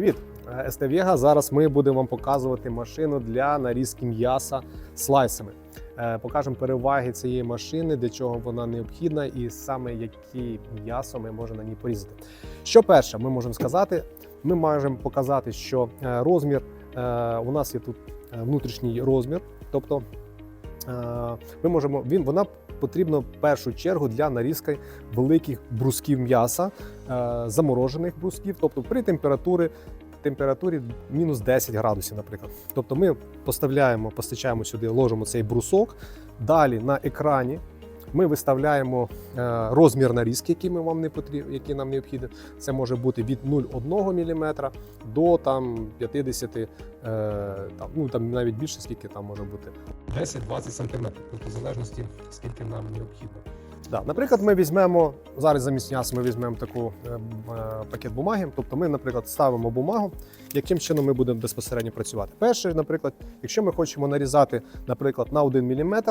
Привіт! Е, СТ Вега. Зараз ми будемо вам показувати машину для нарізки м'яса слайсами. Е, Покажемо переваги цієї машини, для чого вона необхідна, і саме які м'ясо ми можемо на ній порізати. Що перше, ми можемо сказати, ми можемо показати, що е, розмір у нас є тут внутрішній розмір, тобто ми можемо він вона потрібна в першу чергу для нарізки великих брусків м'яса, е, заморожених брусків, тобто при температурі. Температурі мінус 10 градусів, наприклад. Тобто ми поставляємо, постачаємо сюди, ложимо цей брусок. Далі на екрані ми виставляємо е, розмір нарізки, який ми вам не потріб, які нам необхідний. Це може бути від 0,1 мм до там 50, е, там, ну там навіть більше, скільки там може бути. 10-20 см, тобто в залежності, скільки нам необхідно. Да. Наприклад, ми візьмемо зараз замість м'яса, ми візьмемо таку е, е, пакет бумаги. Тобто, ми, наприклад, ставимо бумагу, яким чином ми будемо безпосередньо працювати. Перше, наприклад, якщо ми хочемо нарізати, наприклад, на 1 мм,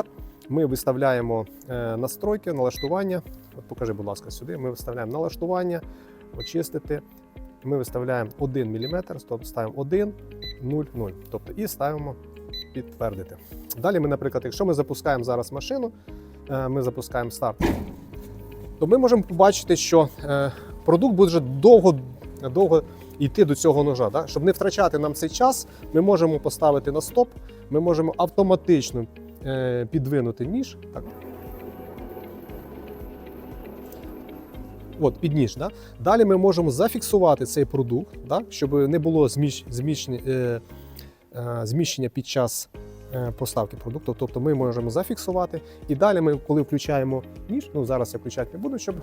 ми виставляємо е, настройки, налаштування. От покажи, будь ласка, сюди. Ми виставляємо налаштування, очистити. Ми виставляємо 1 мм, тобто ставимо 1, 0, 0. Тобто і ставимо підтвердити. Далі ми, наприклад, якщо ми запускаємо зараз машину, ми запускаємо старт, то ми можемо побачити, що е, продукт буде довго, довго йти до цього ножа. Да? Щоб не втрачати нам цей час, ми можемо поставити на стоп, ми можемо автоматично е, підвинути ніж. Так. От, під ніж. Да? Далі ми можемо зафіксувати цей продукт, да? щоб не було зміщ, зміщення, е, е, зміщення під час е, поставки продукту. Тобто ми можемо зафіксувати. І далі ми, коли включаємо ніж, ну зараз я включати не буду, щоб.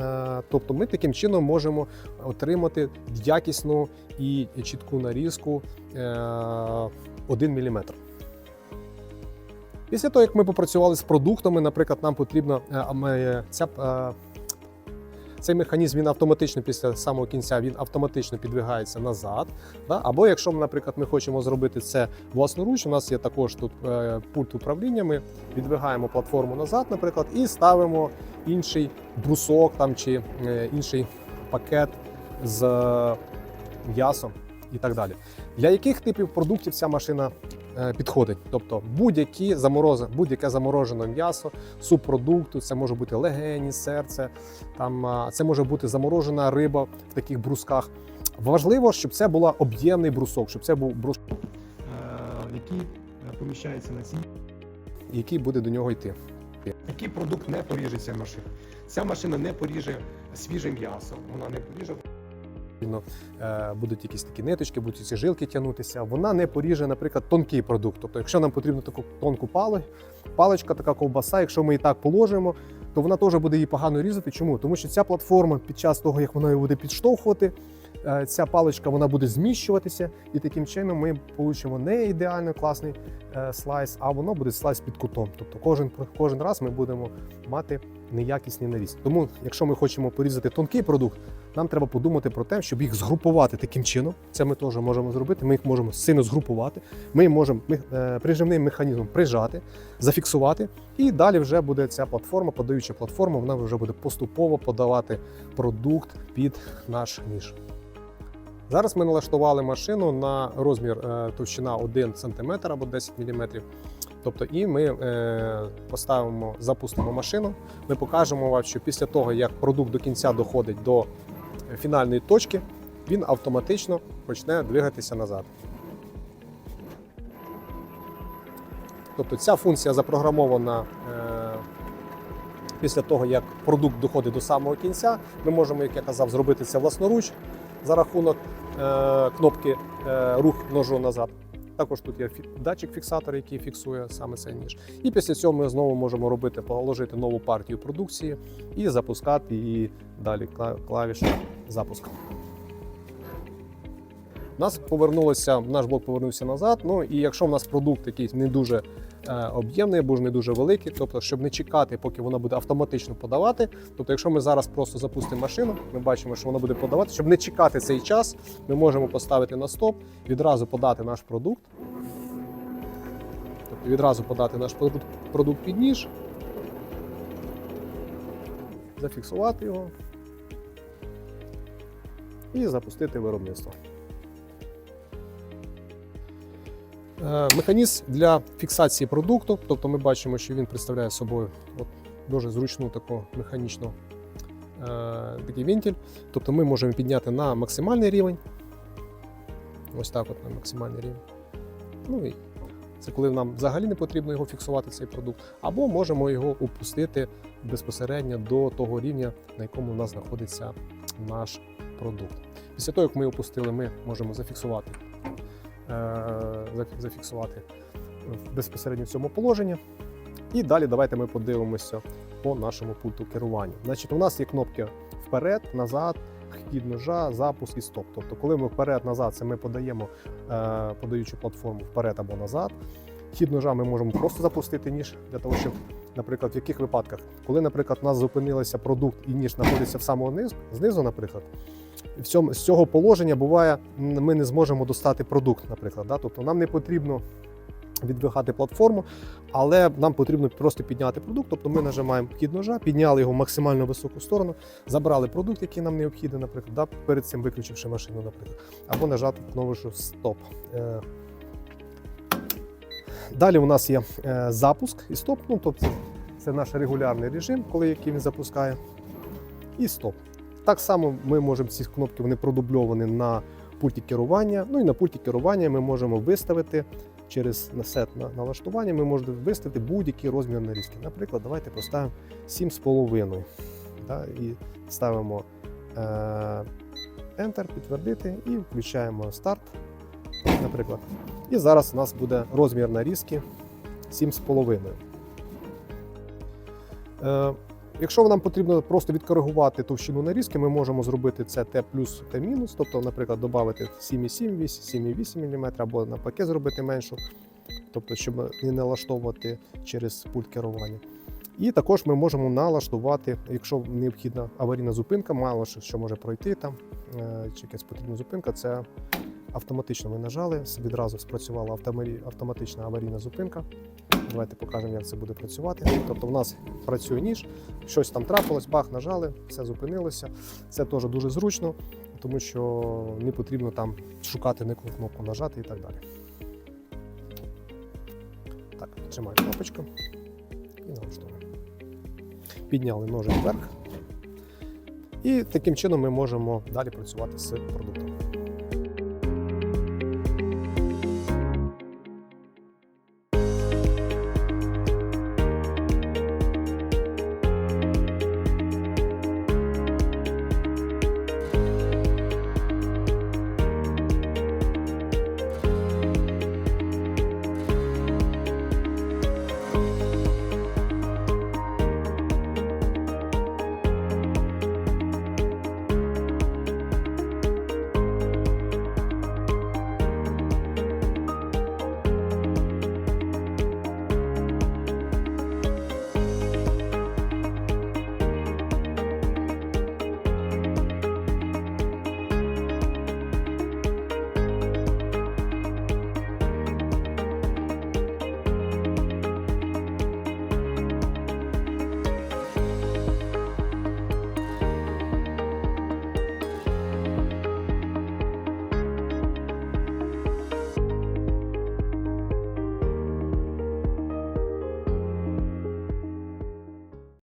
е, Тобто ми таким чином можемо отримати якісну і чітку нарізку е, 1 мм. Після того, як ми попрацювали з продуктами, наприклад, нам потрібно е, а ми- ця, е, цей механізм він автоматично після самого кінця він автоматично підвигається назад. Да? Або якщо, наприклад, ми хочемо зробити це власноруч, у нас є також тут е, пульт управління. Ми відвигаємо платформу назад, наприклад, і ставимо інший брусок там чи е, інший пакет з е, м'ясом і так далі. Для яких типів продуктів ця машина підходить? Тобто будь-які заморози, будь-яке заморожене м'ясо, субпродукту, це може бути легені, серце, там це може бути заморожена риба в таких брусках. Важливо, щоб це була об'ємний брусок, щоб це був брусок, який е, поміщається на цій, який буде до нього йти. Який продукт не поріже ця машина? Ця машина не поріже свіже м'ясо, вона не поріже. Е, будуть якісь такі ниточки, будуть ці жилки тягнутися. Вона не поріже, наприклад, тонкий продукт. Тобто, якщо нам потрібно таку тонку пали, паличка, така ковбаса, якщо ми її так положимо, то вона теж буде її погано різати. Чому? Тому що ця платформа під час того, як вона її буде підштовхувати, е, ця паличка вона буде зміщуватися, і таким чином ми получимо не ідеально класний е, слайс, а воно буде слайс під кутом. Тобто кожен, кожен раз ми будемо мати неякісний наріз. Тому, якщо ми хочемо порізати тонкий продукт, нам треба подумати про те, щоб їх згрупувати таким чином. Це ми теж можемо зробити. Ми їх можемо сильно згрупувати. Ми можемо е, прижимним механізмом прижати, зафіксувати, і далі вже буде ця платформа, подаюча платформа, вона вже буде поступово подавати продукт під наш ніж. Зараз ми налаштували машину на розмір е, товщина 1 см або 10 мм. Тобто, і ми е, поставимо, запустимо машину. Ми покажемо вам, що після того, як продукт до кінця доходить до фінальної точки, він автоматично почне двигатися назад. Тобто ця функція запрограмована е, після того, як продукт доходить до самого кінця. Ми можемо, як я казав, зробити це власноруч за рахунок е, кнопки е, рух ножу назад. Також тут є датчик фіксатор, який фіксує саме цей ніж. І після цього ми знову можемо робити, положити нову партію продукції і запускати її далі кла- запуску. У нас повернулося, наш блок повернувся назад. Ну і якщо в нас продукт якийсь не дуже е, об'ємний або ж не дуже великий, тобто, щоб не чекати, поки воно буде автоматично подавати. Тобто, якщо ми зараз просто запустимо машину, ми бачимо, що воно буде подавати. Щоб не чекати цей час, ми можемо поставити на стоп, відразу подати наш продукт. Тобто відразу подати наш продукт під ніж, зафіксувати його. І запустити виробництво. Е, Механізм для фіксації продукту, тобто ми бачимо, що він представляє собою от дуже зручну таку механічну е, такий вентиль. Тобто ми можемо підняти на максимальний рівень. Ось так, от на максимальний рівень. Ну і це коли нам взагалі не потрібно його фіксувати, цей продукт, або можемо його опустити безпосередньо до того рівня, на якому у нас знаходиться наш продукт. Після того, як ми опустили, ми можемо зафіксувати, е, зафіксувати безпосередньо в цьому положенні. І далі давайте ми подивимося по нашому пульту керування. Значить, у нас є кнопки вперед, назад, хід ножа, запуск і стоп. Тобто, коли ми вперед-назад, це ми подаємо е, подаючу платформу вперед або назад. Хід ножа ми можемо просто запустити ніж для того, щоб, наприклад, в яких випадках, коли, наприклад, у нас зупинився продукт і ніж знаходиться в самого низ, знизу, наприклад, з цього положення буває, ми не зможемо достати продукт, наприклад. Да? Тобто нам не потрібно відвигати платформу, але нам потрібно просто підняти продукт. Тобто ми нажимаємо хід ножа, підняли його в максимально високу сторону, забрали продукт, який нам необхідний, наприклад, да? перед цим виключивши машину, наприклад, або нажати кнопку стоп. Далі у нас є е, запуск і стоп. Ну, тобто це наш регулярний режим, коли який він запускає. І стоп. Так само ми можемо ці кнопки вони продубльовані на пульті керування. Ну і на пульті керування ми можемо виставити через насет на налаштування. Ми можемо виставити будь-який розмір нарізки. Наприклад, давайте поставимо 7,5. Да, і ставимо е, Enter, підтвердити і включаємо старт. Наприклад. І зараз у нас буде розмір нарізки 7,5. Е, якщо нам потрібно просто відкоригувати товщину нарізки, ми можемо зробити це Т плюс Т мінус, тобто, наприклад, додати 7,7, 7,8 мм або навпаки зробити меншу, тобто, щоб не налаштовувати через пульт керування. І також ми можемо налаштувати, якщо необхідна аварійна зупинка, мало що може пройти там, е, чи якась потрібна зупинка, це автоматично ми нажали, відразу спрацювала автоматична аварійна зупинка. Давайте покажемо, як це буде працювати. Тобто, в нас працює ніж, щось там трапилось, бах, нажали, все зупинилося. Це теж дуже зручно, тому що не потрібно там шукати яку кнопку нажати і так далі. Так, тримаємо кнопочку і налаштовуємо. Підняли ножик вверх. І таким чином ми можемо далі працювати з продуктом.